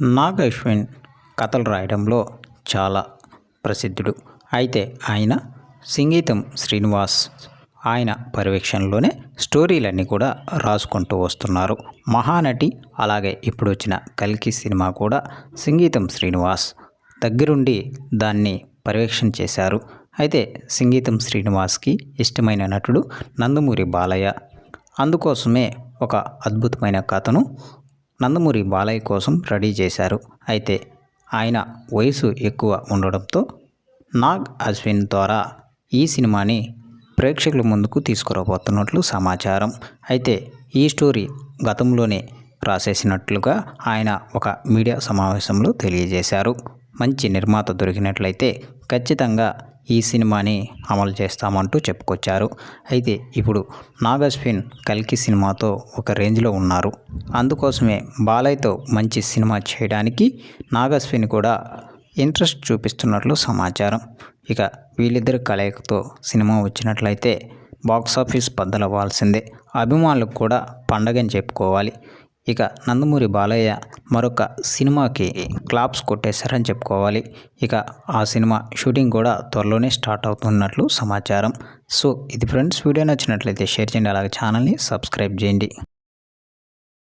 నాగ్ అశ్విన్ కథలు రాయడంలో చాలా ప్రసిద్ధుడు. అయితే ఆయన సంగీతం శ్రీనివాస్. ఆయన పర్యవేక్షణలోనే స్టోరీలన్నీ కూడా రాసుకుంటూ వస్తున్నారు. మహానటి అలాగే ఇప్పుడు వచ్చిన కల్కి సినిమా కూడా సంగీతం శ్రీనివాస్ దగ్గరుండి దాన్ని పర్యవేక్షణ చేశారు. అయితే సంగీతం శ్రీనివాస్కి ఇష్టమైన నటుడు నందమూరి బాలయ్య. అందుకోసమే ఒక అద్భుతమైన కథను నందమూరి బాలయ్య కోసం రెడీ చేశారు. అయితే ఆయన వయసు ఎక్కువ ఉండడంతో నాగ్ అశ్విన్ ద్వారా ఈ సినిమాని ప్రేక్షకుల ముందుకు తీసుకురాబోతున్నట్లు సమాచారం. అయితే ఈ స్టోరీ గతంలోనే రాసేసినట్లుగా ఆయన ఒక మీడియా సమావేశంలో తెలియజేశారు. మంచి నిర్మాత దొరికినట్లయితే ఖచ్చితంగా ఈ సినిమాని అమలు చేస్తామంటూ చెప్పుకొచ్చారు. అయితే ఇప్పుడు నాగశ్విన్ కల్కి సినిమాతో ఒక రేంజ్లో ఉన్నారు. అందుకోసమే బాలయ్యతో మంచి సినిమా చేయడానికి నాగశ్విన్ కూడా ఇంట్రెస్ట్ చూపిస్తున్నట్లు సమాచారం. ఇక వీళ్ళిద్దరి కలయికతో సినిమా వచ్చినట్లయితే బాక్సాఫీస్ బద్దలవ్వాల్సిందే. అభిమానులకు కూడా పండగని చెప్పుకోవాలి. ఇక నందమూరి బాలయ్య మరొక సినిమాకి క్లాప్స్ కొట్టేశారని చెప్పుకోవాలి. ఇక ఆ సినిమా షూటింగ్ కూడా త్వరలోనే స్టార్ట్ అవుతున్నట్లు సమాచారం. సో ఇది ఫ్రెండ్స్ వీడియో నచ్చినట్లయితే షేర్ చేయండి. అలాగే ఛానల్ని సబ్స్క్రైబ్ చేయండి.